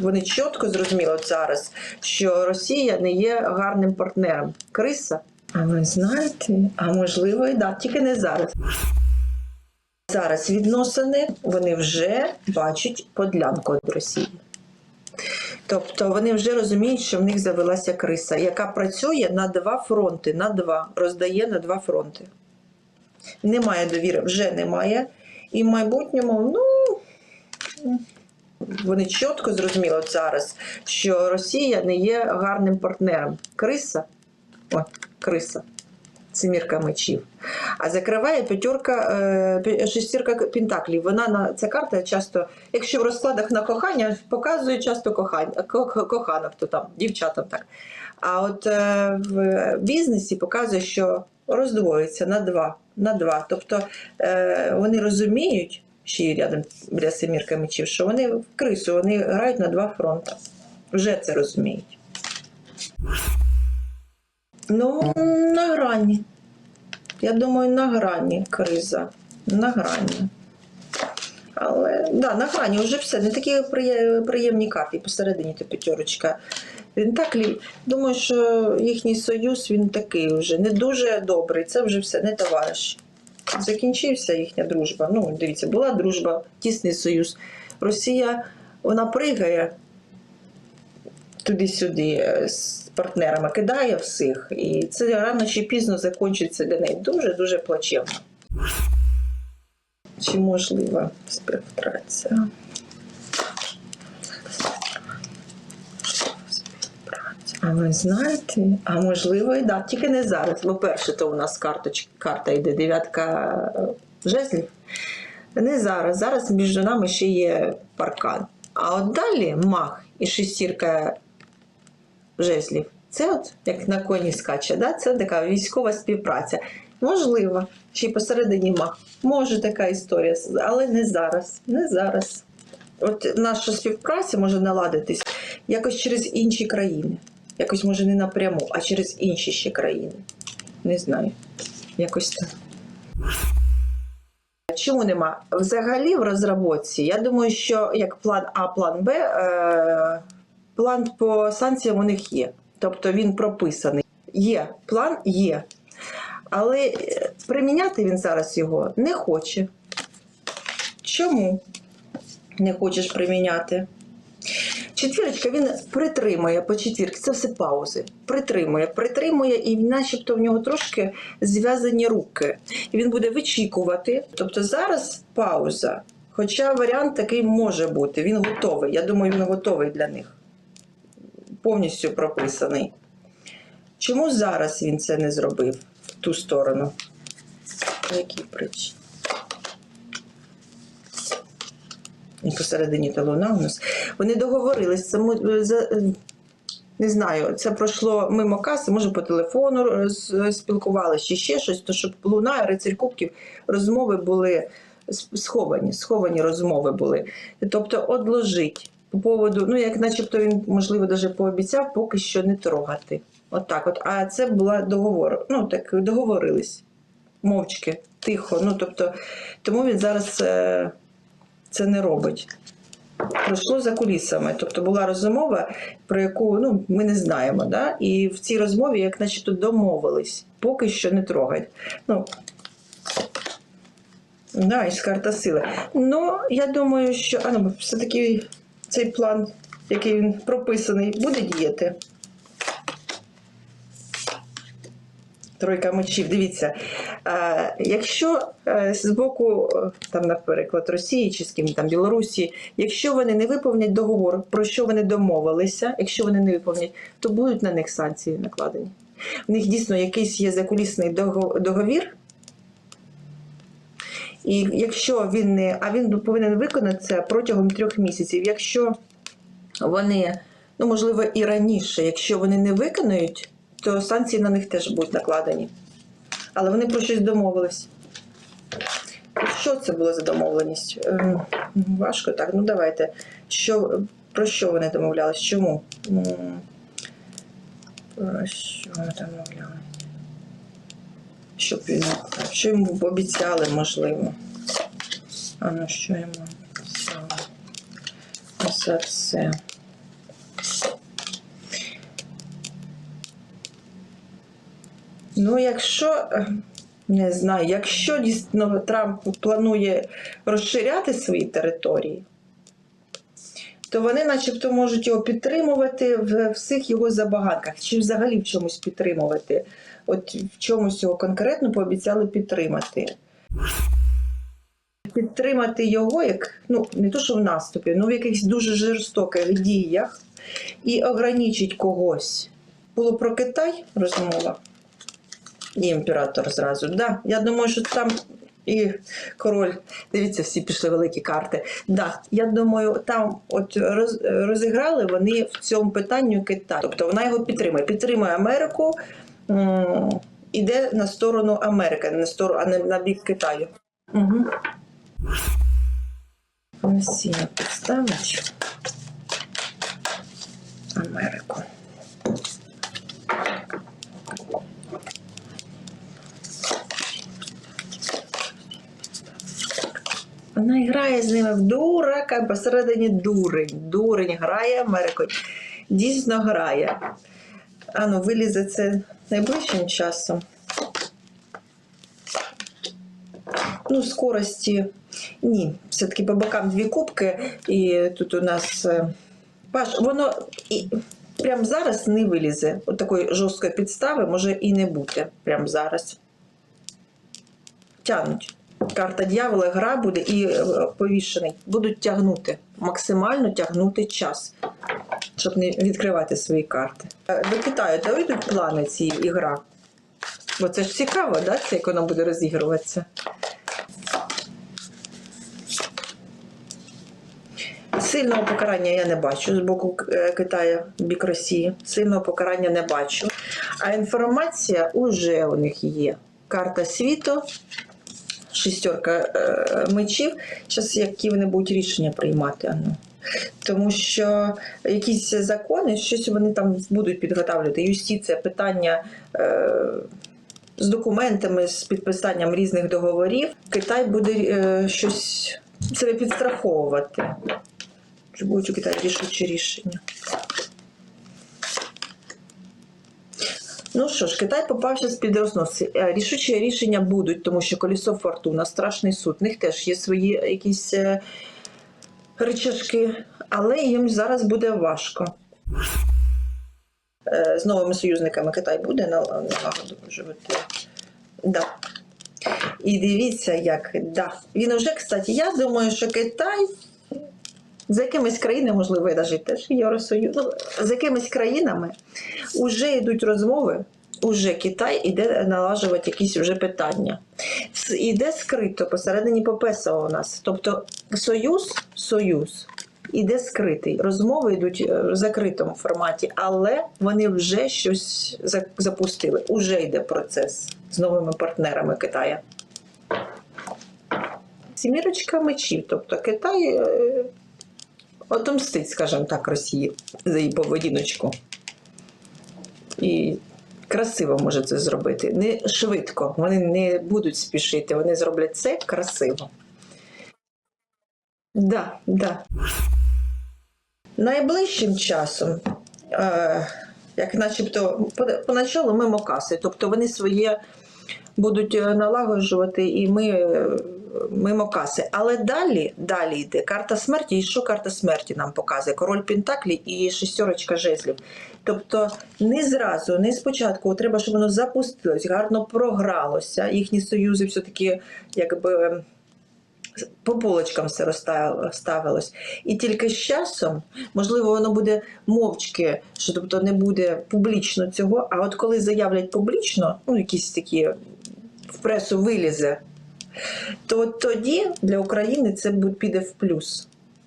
вони чітко зрозуміли зараз, що Росія не є гарним партнером. Криса. А ви знаєте, а можливо, і да, тільки не зараз. Зараз відносини вони вже бачать подлянку від Росії. Тобто вони вже розуміють, що в них завелася криса, яка працює на два фронти, на два, роздає на два фронти. Немає довіри, вже немає. І в майбутньому, ну вони чітко зрозуміли зараз, що Росія не є гарним партнером. Криса, о, криса, семірка мечів. А закриває п'ятерка, е, шестірка пентаклів. Вона на ця карта часто, якщо в розкладах на кохання, показує часто коханок, то там дівчатам так. А от е, в бізнесі показує, що роздвоюється на два. На два. Тобто е, вони розуміють, ще й рядом біля семірка мечів, що вони в крису, вони грають на два фронти. Вже це розуміють. Ну, на грані. Я думаю, на грані криза. На грані. Але да, на грані вже все. Не такі приємні карти посередині то п'ятерочка. Він так лі... Думаю, що їхній союз він такий вже не дуже добрий. Це вже все, не товариш. Закінчився їхня дружба. Ну, дивіться, була дружба, тісний союз. Росія вона пригає туди-сюди е, з партнерами, кидає всіх. І це рано чи пізно закінчиться для неї дуже-дуже плачевно. Чи можлива співпраця? А ви знаєте, а можливо, і да, тільки не зараз. Бо перше, то у нас карточ, карта йде дев'ятка е, жезлів. Не зараз. Зараз між нами ще є паркан. А от далі мах і шестірка жезлів. Це от як на коні скаче, да? це така військова співпраця. Можливо, ще й посередині мах. Може така історія, але не зараз. Не зараз. От наша співпраця може наладитись якось через інші країни. Якось може не напряму, а через інші ще країни. Не знаю. Якось так. Чому нема? Взагалі в розробці, я думаю, що як план А, план Б, е, план по санкціям у них є. Тобто він прописаний. Є, план є. Але е, приміняти він зараз його не хоче. Чому не хочеш приміняти? Четвірочка він притримує по четвірці, це все паузи. Притримує, притримує, і начебто в нього трошки зв'язані руки. І він буде вичікувати. Тобто зараз пауза. Хоча варіант такий може бути. Він готовий. Я думаю, він готовий для них. Повністю прописаний. Чому зараз він це не зробив в ту сторону? По якій причині? І посередині та луна у нас. Вони договорились. Це не знаю, це пройшло мимо каси, може по телефону роз- спілкувалися, чи ще щось, то щоб луна і рицарь кубків розмови були сховані, сховані розмови були. Тобто одложить по поводу, ну як начебто він, можливо, даже пообіцяв поки що не трогати. От так от. А це була договор. Ну так договорились мовчки, тихо. Ну тобто, тому він зараз е, це не робить. Пройшло за кулісами. Тобто була розмова, про яку ну, ми не знаємо. Да? І в цій розмові, як начебто, домовились, поки що не трогать. Ну, да, і карта сили. Ну, я думаю, що ну, все-таки цей план, який він прописаний, буде діяти. Тройка мечів, дивіться, е, якщо е, з боку, е, там, наприклад, Росії чи з ким там Білорусі, якщо вони не виповнять договор, про що вони домовилися, якщо вони не виповнять, то будуть на них санкції накладені. У них дійсно якийсь є закулісний договір. І якщо він не, а він повинен виконати це протягом трьох місяців. Якщо вони, ну можливо, і раніше, якщо вони не виконають, то санкції на них теж будуть накладені. Але вони про щось домовились. Що це було за домовленість? Ем, Важко так. Ну давайте. Що, про що вони домовлялись? Чому? Про що вони домовлялись? Щоб він, що йому обіцяли, можливо. А ну що йому обіцяли? За це. Ну, якщо е, не знаю, якщо дійсно Трамп планує розширяти свої території, то вони начебто можуть його підтримувати в всіх його забаганках, чи взагалі в чомусь підтримувати. От в чомусь його конкретно пообіцяли підтримати. Підтримати його як ну не то, що в наступі, ну в якихось дуже жорстоких діях і ограничить когось. Було про Китай розмова. І імператор зразу. Да, я думаю, що там і король. Дивіться, всі пішли великі карти. Да, я думаю, там от роз, розіграли вони в цьому питанню Китай. Тобто вона його підтримує. Підтримує Америку, м, іде на сторону Америки, на сторону, а не на бік Китаю. Угу. Насіння підставить Америку. Вона грає з ними в дурака, посередині дурень. Дурень грає Америкою. Дійсно грає. А ну, вилізе це найближчим часом. Ну, скорості. Ні, все-таки по бокам дві кубки, і тут у нас е, Паш, воно і прямо зараз не вилізе. От такої жорсткої підстави може і не бути прямо зараз. Тягнуть. Карта дьявола, гра буде і е, повішений. Будуть тягнути, максимально тягнути час, щоб не відкривати свої карти. Е, До Китаю дойдуть плани ці ігра. Бо це ж цікаво, да? це як воно буде розігруватися. Сильного покарання я не бачу з боку е, Китаю бік Росії. Сильного покарання не бачу. А інформація вже у них є. Карта світу, шістерка е, мечів. Зараз які вони будуть рішення приймати. Ану. Тому що якісь закони, щось вони там будуть підготовлювати. Юстиція, питання е, з документами, з підписанням різних договорів. Китай буде е, щось себе підстраховувати. Чи будуть у Китаї рішучі рішення? Ну що ж, Китай попався з-під розноси. Е, Рішучі рішення будуть, тому що колесо фортуна, страшний суд. В них теж є свої якісь е, рычажки, але їм зараз буде важко. Е, З новими союзниками Китай буде налагоджувати. Да. І дивіться, як да. Він уже, кстати, я думаю, що Китай з якимись країнами, можливо, навіть теж Євросоюз, ну, з якимись країнами вже йдуть розмови, уже Китай іде налажувати якісь вже питання. Іде скрито посередині ППСО у нас. Тобто союз, союз. Іде скритий. Розмови йдуть е, в закритому форматі, але вони вже щось запустили. Уже йде процес з новими партнерами Китаю. Сімірочка мечів. Тобто Китай е, отомстить, скажімо так, Росії за її поведіночку. І красиво може це зробити. Не швидко. Вони не будуть спішити, вони зроблять це красиво. Да, да. Найближчим часом, е, як начебто, поначалу мимо каси, тобто вони своє будуть е, налагоджувати і ми е, мимо каси. Але далі, далі йде карта смерті. І що карта смерті нам показує? Король Пентаклі і шестерочка жезлів. Тобто не зразу, не спочатку треба, щоб воно запустилось, гарно програлося. Їхні союзи все-таки якби. По полочкам все розставилось. І тільки з часом, можливо, воно буде мовчки, що тобто не буде публічно цього. А от коли заявлять публічно, ну якісь такі в пресу вилізе, то тоді для України це буде піде в плюс.